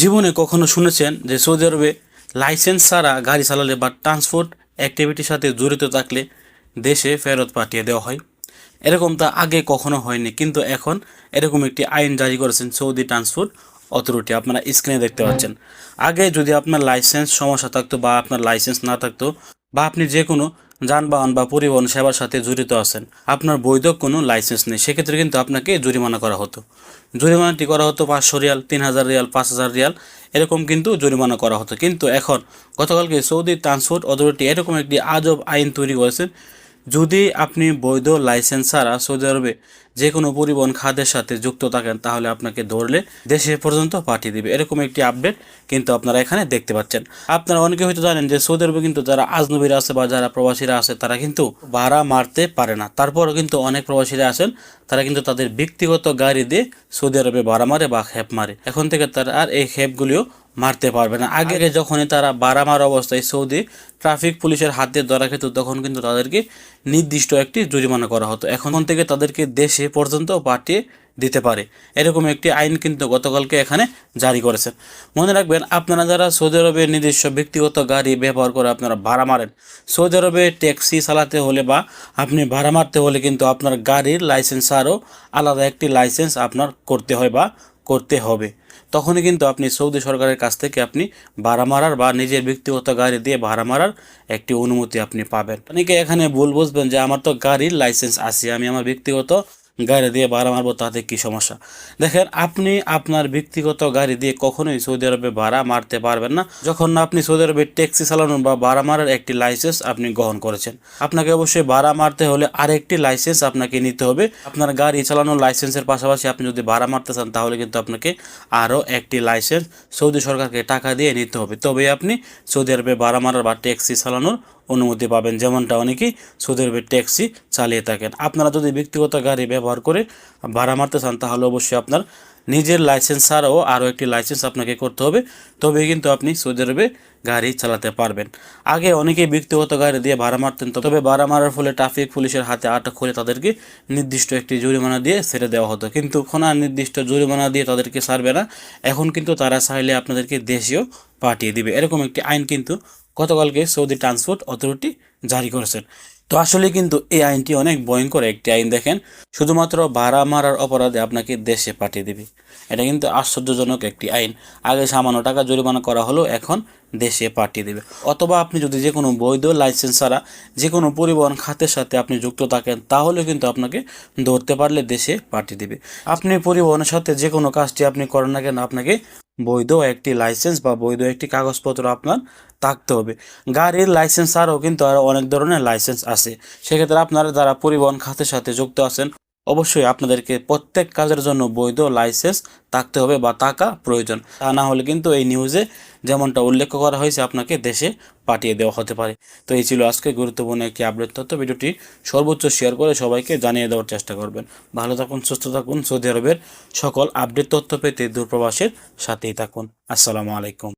জীবনে কখনো শুনেছেন যে সৌদি আরবে লাইসেন্স ছাড়া গাড়ি চালালে বা ট্রান্সপোর্ট অ্যাক্টিভিটির সাথে জড়িত থাকলে দেশে ফেরত পাঠিয়ে দেওয়া হয়। এরকম তা আগে কখনো হয়নি, কিন্তু এখন এরকম একটি আইন জারি করেছেন সৌদি ট্রান্সপোর্ট অথরিটি। আপনারা স্ক্রিনে দেখতে পাচ্ছেন। আগে যদি আপনার লাইসেন্স সমস্যা থাকতো বা আপনার লাইসেন্স না থাকতো বা আপনি যে কোনো যানবাহন বা পরিবহন সেবার সাথে জড়িত আছেন। আপনার বৈধ কোনো লাইসেন্স নেই। সেক্ষেত্রে কিন্তু আপনাকে জরিমানা করা হতো। জরিমানাটি করা হতো পাঁচশো রিয়াল, তিন হাজার রিয়াল, পাঁচ হাজার রিয়াল, এরকম কিন্তু জরিমানা করা হতো। কিন্তু এখন গতকালকে সৌদি ট্রান্সপোর্ট অথরিটি এরকম একটি আজব আইন তৈরি করেছেন যদি আপনি বৈধ লাইসেন্স ছাড়া সৌদি আরবে যে কোনো পরিবহন খাতের সাথে যুক্ত থাকেন, তাহলে আপনাকে ধরলে দেশে পর্যন্ত পাঠিয়ে দিবে। এরকম একটি আপডেট কিন্তু আপনারা এখানে দেখতে পাচ্ছেন। আপনারা অনেকে হয়তো জানেন যে সৌদি আরবে কিন্তু যারা আজনবীরা আছে বা যারা প্রবাসীরা আছে, তারা কিন্তু ভাড়া মারতে পারে না। তারপরও কিন্তু অনেক প্রবাসীরা আছেন, তারা কিন্তু তাদের ব্যক্তিগত গাড়ি দিয়ে সৌদি আরবে ভাড়া মারে বা খেপ মারে। এখন থেকে তারা আর এই খেপগুলিও মারতে পারবে না। আগে যখনই তারা বারামার অবস্থায় সৌদি ট্রাফিক পুলিশের হাতে ধরা খেত তখন কিন্তু তাদেরকে নির্দিষ্ট একটি জরিমানা করা হতো। এখন থেকে তাদেরকে দেশে পর্যন্ত পাঠিয়ে দিতে পারে। এরকম একটি আইন কিন্তু গতকালকে এখানে জারি করেছেন মনে রাখবেন আপনারা যারা সৌদি আরবের নিজস্ব ব্যক্তিগত গাড়ি ব্যবহার করে আপনারা ভাড়া মারেন সৌদি আরবে ট্যাক্সি চালাতে হলে বা আপনি ভাড়া মারতে হলে কিন্তু আপনার গাড়ির লাইসেন্স আরও আলাদা একটি লাইসেন্স আপনার করতে হয় বা করতে হবে। তখনই কিন্তু আপনি সৌদি সরকারের কাছ থেকে আপনি ভাড়া মারার বা নিজের ব্যক্তিগত গাড়ি দিয়ে ভাড়া মারার একটি অনুমতি আপনি পাবেন। অনেকে এখানে ভুল বুঝবেন যে আমার তো গাড়ির লাইসেন্স আছে, আমি আমার ব্যক্তিগত গাড়ি দিয়ে ভাড়া মারবো, তাতে কি সমস্যা? দেখেন, আপনি আপনার ব্যক্তিগত গাড়ি দিয়ে কখনোই সৌদি আরবে ভাড়া মারতে পারবেন না। যখন আপনি সৌদি আরবে ট্যাক্সি চালানোর বা ভাড়া মারার একটি লাইসেন্স আপনি গ্রহণ করেছেন, আপনাকে অবশ্যই ভাড়া মারতে হলে আরেকটি লাইসেন্স আপনাকে নিতে হবে। আপনার গাড়ি চালানোর লাইসেন্সের পাশাপাশি আপনি যদি ভাড়া মারতে চান, তাহলে কিন্তু আপনাকে আরও একটি লাইসেন্স সৌদি সরকারকে টাকা দিয়ে নিতে হবে। তবে আপনি সৌদি আরবে ভাড়া মারার বা ট্যাক্সি চালানোর অনুমতি পাবেন। যেমনটা অনেকেই সুদের ট্যাক্সি চালিয়ে থাকেন। আপনারা যদি ব্যক্তিগত গাড়ি ব্যবহার করে ভাড়া মারতে চান, তাহলে অবশ্যই আপনার নিজের লাইসেন্স ছাড়াও আরও একটি লাইসেন্স আপনাকে করতে হবে তবে কিন্তু আপনি সৌদি আরবে গাড়ি চালাতে পারবেন। আগে অনেকেই ব্যক্তিগত গাড়ি দিয়ে ভাড়া মারতেন, তবে ভাড়া মারার ফলে ট্রাফিক পুলিশের হাতে আটক করে তাদেরকে নির্দিষ্ট একটি জরিমানা দিয়ে ছেড়ে দেওয়া হতো। কিন্তু আর নির্দিষ্ট জরিমানা দিয়ে তাদেরকে ছাড়বে না, এখন কিন্তু তারা চাইলে আপনাদেরকে দেশীয় পাঠিয়ে দিবে। এরকম একটি আইন কিন্তু গতকালকে সৌদি ট্রান্সপোর্ট অথরিটি জারি করেছেন তো আসলে কিন্তু এই আইনটি অনেক ভয়ঙ্কর একটি আইন, দেখেন। শুধুমাত্র ভাড়া মারার অপরাধে আপনাকে দেশে পাঠিয়ে দেবে। এটা কিন্তু আশ্চর্যজনক একটি আইন। আগে সামান্য টাকা জরিমানা করা হলো, এখন দেশে পাঠিয়ে দেবে। অথবা আপনি যদি যে কোনো বৈধ লাইসেন্স ছাড়া যে কোনো পরিবহন খাতের সাথে আপনি যুক্ত থাকেন, তাহলে কিন্তু আপনাকে ধরতে পারলে দেশে পাঠিয়ে দেবে। আপনি পরিবহনের সাথে যে কোনো কাজটি আপনি করেন না কেন, আপনাকে বৈধ একটি লাইসেন্স বা বৈধ একটি কাগজপত্র আপনার থাকতে হবে। গাড়ির লাইসেন্স ছাড়াও কিন্তু আরও অনেক ধরনের লাইসেন্স আছে। সেক্ষেত্রে আপনারা যারা পরিবহন খাতের সাথে যুক্ত আছেন অবশ্যই আপনাদেরকে প্রত্যেক কাজের জন্য বৈধ লাইসেন্স থাকতে হবে বা টাকা প্রয়োজন। তা না হলে কিন্তু এই নিউজে যেমনটা উল্লেখ করা হয়েছে আপনাকে দেশে পাঠিয়ে দেওয়া হতে পারে। তো এই ছিল আজকে গুরুত্বপূর্ণ একটি আপডেট তথ্য। ভিডিওটি সর্বোচ্চ শেয়ার করে সবাইকে জানিয়ে দেওয়ার চেষ্টা করবেন। ভালো থাকুন, সুস্থ থাকুন। সৌদি আরবের সকল আপডেট তথ্য পেতে দূরপ্রবাসের সাথেই থাকুন। আসসালামু আলাইকুম।